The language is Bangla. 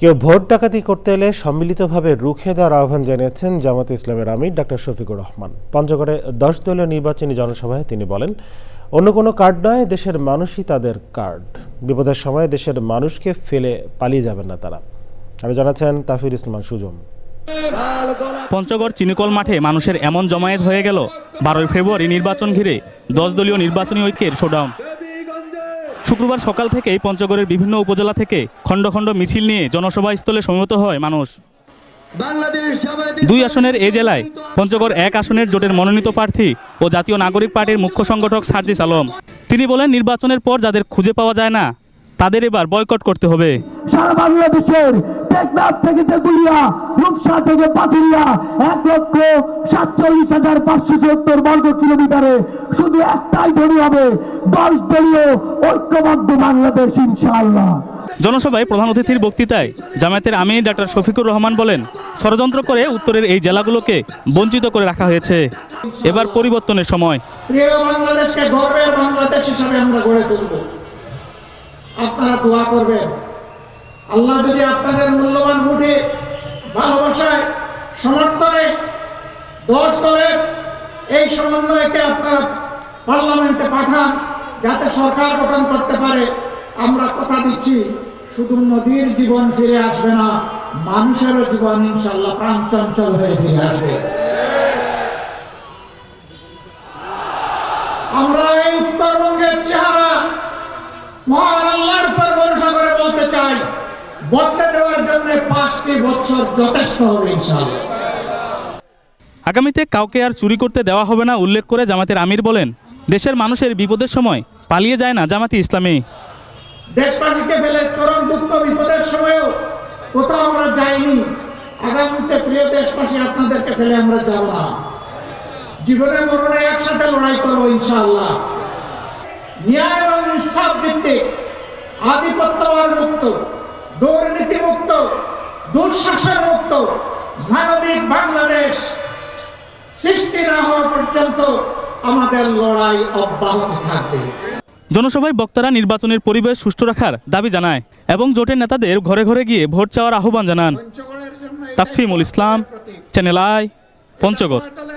কেউ ভোট ডাকাতি করতে এলে সম্মিলিতভাবে রুখে দেওয়ার আহ্বান জানিয়েছেন জামাতে ইসলামের আমির ডাক্তার শফিকুর রহমান। পঞ্চগড়ে দশ দলীয় নির্বাচনী জনসভায় তিনি বলেন, অন্য কোনো কার্ড নয়, দেশের মানুষই তাদের কার্ড। বিপদের সময় দেশের মানুষকে ফেলে পালিয়ে যাবেন না তারা। আরও জানাচ্ছেন তাফির ইসলাম সুজন। পঞ্চগড় চিনিকল মাঠে মানুষের এমন জমায়েত হয়ে গেল, বারোই ফেব্রুয়ারি নির্বাচন ঘিরে দশ দলীয় নির্বাচনী ঐক্যের শোডাউন। শুক্রবার সকাল থেকেই পঞ্চগড়ের বিভিন্ন উপজেলা থেকে খণ্ড খণ্ড মিছিল নিয়ে জনসভাস্থলে সমবেত হয় মানুষ। দুই আসনের এ জেলায় পঞ্চগড় এক আসনের জোটের মনোনীত প্রার্থী ও জাতীয় নাগরিক পার্টির মুখ্য সংগঠক সার্জিস আলম। তিনি বলেন নির্বাচনের পর যাদের খুঁজে পাওয়া যায় না তাদের এবার বয়কট করতে হবে। সারা বাংলাদেশের টেকনাফ থেকে তেঁতুলিয়া রূপসা থেকে পাথুরিয়া এক লক্ষ সাতচল্লিশ হাজার পাঁচশো চুয়াত্তর বর্গ কিলোমিটারে শুধু একটাই ধনী হবে দশ দলীয় ঐক্যবদ্ধ বাংলাদেশ ইনশাআল্লাহ। জনসভায় প্রধান অতিথির বক্তৃতায় জামায়াতের আমির ডাক্তার শফিকুর রহমান বলেন ষড়যন্ত্র করে উত্তরের এই জেলাগুলোকে বঞ্চিত করে রাখা হয়েছে। এবার পরিবর্তনের সময়। প্রিয় বাংলাদেশকে গর্বের বাংলাদেশ হিসাবে আমরা গড়ে তুলব। আপনারা দোয়া করবেন। আল্লাহ যদি আপনাদের মূল্যবান ভোটে ভালোবাসায় সমর্থনে দশ দলের এই সমন্বয়কে আপনারা পার্লামেন্টে পাঠান, যাতে সরকার গঠন করতে পারে। আমরা কথা দিচ্ছি, শুধু নদীর জীবন ফিরে আসবে না, মানুষেরও জীবন ইনশাল্লাহ প্রাণ চঞ্চল হয়ে ফিরে আসবে। আমরা বদলে দেওয়ার জন্য পাঁচটি বছর যথেষ্ট হবে ইনশাআল্লাহ। আগামীতে কাউকে আর চুরি করতে দেওয়া হবে না উল্লেখ করে জামাতের আমির বলেন দেশের মানুষের বিপদের সময় পালিয়ে যায় না জামাতি ইসলামী। দেশবাসীকে ফেলে চরম দুঃখ বিপদের সময়ও কোথাও আমরা যাইনি। আগামীতে প্রিয় দেশবাসী আপনাদেরকে ফেলে আমরা যাব না। জীবনে মরণে একসাথে লড়াই করব ইনশাআল্লাহ। ন্যায় এবং ইনসাফ ভিত্তিক আধিপত্যবাদ মুক্ত দুর্নীতি মুক্ত দুঃশাসন মুক্ত মানবিক বাংলাদেশ সৃষ্টি না হওয়া পর্যন্ত আমাদের লড়াই অব্যাহত থাকবে। জনসভায় বক্তারা নির্বাচনের পরিবেশ সুষ্ঠু রাখার দাবি জানায় এবং জোটের নেতাদের ঘরে ঘরে গিয়ে ভোট চাওয়ার আহ্বান জানান। Tafimul Islam channel I Panchagarh